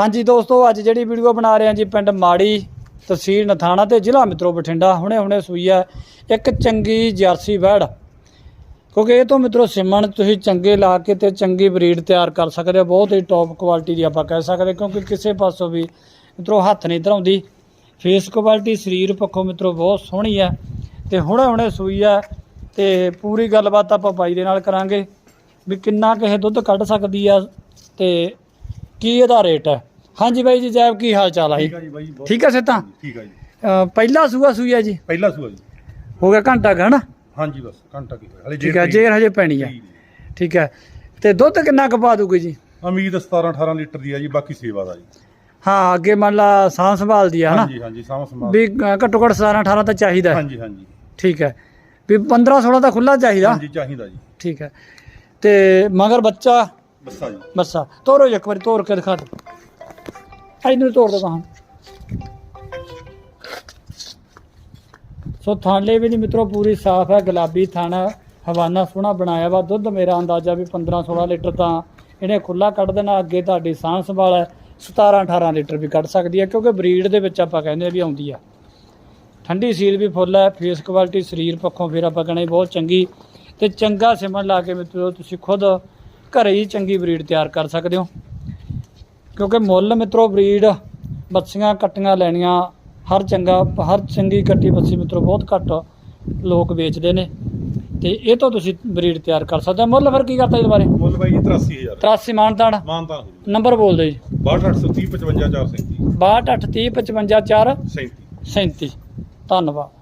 ਹਾਂਜੀ ਦੋਸਤੋ, ਅੱਜ ਜਿਹੜੀ ਵੀਡੀਓ ਬਣਾ ਰਹੇ ਹਾਂ ਜੀ ਪਿੰਡ ਮਾੜੀ ਤਹਿਸੀਲ ਨਥਾਣਾ ਤੇ ਜ਼ਿਲ੍ਹਾ ਮਿੱਤਰੋ ਬਠਿੰਡਾ। ਹੁਣੇ ਹੁਣੇ ਸੂਈ ਹੈ ਇੱਕ ਚੰਗੀ ਜਰਸੀ ਵੈੜ ਕਿਉਂਕਿ ਇਹ ਤੋਂ ਮਿੱਤਰੋ ਸਿਮਣ ਤੁਸੀਂ ਚੰਗੇ ਲਾ ਕੇ ਤੇ ਚੰਗੀ ਬਰੀਡ ਤਿਆਰ ਕਰ ਸਕਦੇ ਹੋ। ਬਹੁਤ ਹੀ ਟੌਪ ਕੁਆਲਿਟੀ ਦੀ ਆਪਾਂ ਕਹਿ ਸਕਦੇ ਕਿਉਂਕਿ ਕਿਸੇ ਪਾਸੋਂ ਵੀ ਮਿੱਤਰੋ ਹੱਥ ਨਹੀਂ ਧਰਾਉਂਦੀ। ਫੇਸ ਕੁਆਲਿਟੀ ਸਰੀਰ ਪੱਖੋਂ ਮਿੱਤਰੋ ਬਹੁਤ ਸੋਹਣੀ ਹੈ। ਤੇ ਹੁਣੇ ਹੁਣੇ ਸੂਈ ਹੈ ਤੇ ਪੂਰੀ ਗੱਲਬਾਤ ਆਪਾਂ ਬਾਈ ਦੇ ਨਾਲ ਕਰਾਂਗੇ ਵੀ ਕਿੰਨਾ ਕਿਸੇ ਦੁੱਧ ਕੱਢ ਸਕਦੀ ਆ ਤੇ ਕੀ ਇਹਦਾ ਰੇਟ ਹੈ। ਹਾਂਜੀ ਬਾਈ ਜੀ ਜੈਬ ਕੀ ਹਾਲ ਚਾਲ ਠੀਕ ਆ ਜੀ ਬਾਈ ਬਹੁਤ ਠੀਕ ਹੈ ਸਿੱਤਾ ਠੀਕ ਆ ਜੀ। ਅ, ਪਹਿਲਾ ਸੂਆ ਸੂਈ ਹੈ ਜੀ? ਪਹਿਲਾ ਸੂਆ ਜੀ। ਹੋ ਗਿਆ ਘੰਟਾ ਹਨਾ? ਹਾਂਜੀ ਬਸ ਘੰਟਾ ਕੀ ਹੋਇਆ। ਹਲੇ ਠੀਕ ਹੈ ਜੇਰ ਹਜੇ ਪੈਣੀ ਹੈ ਠੀਕ ਹੈ ਤੇ ਦੁੱਧ ਕਿੰਨਾ ਕੁ ਪਾ ਦੂਗੀ ਜੀ? ਉਮੀਦ 17 18 ਲੀਟਰ ਦੀ ਆ ਜੀ ਬਾਕੀ ਸੇਵਾ ਦਾ ਜੀ। ਹਾਂ ਅੱਗੇ ਮੰਨ ਲਾ ਸਾਂਭ ਸੰਭਾਲ ਦੀ ਆ ਹਨਾ? ਹਾਂਜੀ ਹਾਂਜੀ ਸਾਂਭ ਸੰਭਾਲ। ਵੀ ਅ, ਘੱਟੋ ਘੱਟ 17 18 ਤਾਂ ਚਾਹੀਦਾ। ਹੈ। ਹਾਂਜੀ ਹਾਂਜੀ। ਠੀਕ ਹੈ ਵੀ 15 16 ਤਾਂ ਖੁੱਲਾ ਚਾਹੀਦਾ। ਹਾਂਜੀ ਚਾਹੀਦਾ ਜੀ। ਠੀਕ ਹੈ ਤੇ ਮਗਰ ਬੱਚਾ? ਬੱਸਾ ਜੀ। ਬੱਸਾ। ਤੋਰੋ ਜੀ ਇੱਕ ਵਾਰੀ ਤੋਰ ਕੇ ਦਿਖਾ ਦਿਓ। ਇਹਨੂੰ ਤੋੜ ਦੋ ਕਹਾਂ ਸੋ ਥਾਲੇ ਵੀ ਨਹੀਂ ਮਿੱਤਰੋ ਪੂਰੀ ਸਾਫ਼ ਹੈ ਗੁਲਾਬੀ ਥਾਣਾ ਹਵਾਨਾ ਸੋਹਣਾ ਬਣਾਇਆ ਵਾ। ਦੁੱਧ ਮੇਰਾ ਅੰਦਾਜ਼ਾ ਵੀ 15 16 ਲੀਟਰ ਤਾਂ ਇਹਨੇ ਖੁੱਲਾ ਕੱਢ ਦੇਣਾ, ਅੱਗੇ ਤੁਹਾਡੀ ਸਾਂਭ ਸੰਭਾਲ ਹੈ 17 18 ਲੀਟਰ ਵੀ ਕੱਢ ਸਕਦੀ ਹੈ, ਕਿਉਂਕਿ ਬਰੀਡ ਦੇ ਵਿੱਚ ਆਪਾਂ ਕਹਿੰਦੇ ਆ ਵੀ ਆਉਂਦੀ ਆ। ਠੰਡੀ ਸੀਲ ਵੀ ਫੁੱਲ ਹੈ, ਫੇਸ ਕੁਆਲਿਟੀ ਸਰੀਰ ਪੱਖੋਂ ਫਿਰ ਆਪਾਂ ਕਹਿੰਦੇ ਬਹੁਤ ਚੰਗੀ। ਤੇ ਚੰਗਾ ਸਿਮਨ ਲਾ ਕੇ ਮਿੱਤਰੋ, ਤੁਸੀਂ ਖੁਦ ਘਰੇ ਹੀ ਚੰਗੀ ਬਰੀਡ ਤਿਆਰ ਕਰ ਸਕਦੇ ਹੋ। ਕਿਉਂਕਿ ਮੁੱਲ ਮਿੱਤਰੋ ਬਰੀਡ ਬੱਸੀਆਂ ਕੱਟੀਆਂ ਲੈਣੀਆਂ ਹਰ ਚੰਗਾ ਹਰ ਚੰਗੀ ਕੱਟੀ ਬੱਸੀ ਮਿੱਤਰੋ ਬਹੁਤ ਘੱਟ ਲੋਕ ਵੇਚਦੇ ਨੇ। ਤੇ ਇਹ ਤੋਂ ਤੁਸੀਂ ਬਰੀਡ ਤਿਆਰ ਕਰ ਸਕਦੇ ਹੋ। ਮੁੱਲ ਫਿਰ ਕੀ ਕਰਤਾ ਇਹਦੇ ਬਾਰੇ ਮੁੱਲ ਬਾਈ ਜੀ 83000 83 ਮਾਨਤਾਨ। ਮਾਨਤਾ ਹੋ ਜੀ ਨੰਬਰ ਬੋਲ ਦਿਓ ਜੀ। 62830 55 437 62 30 55 4 37 37 ਧੰਨਵਾਦ।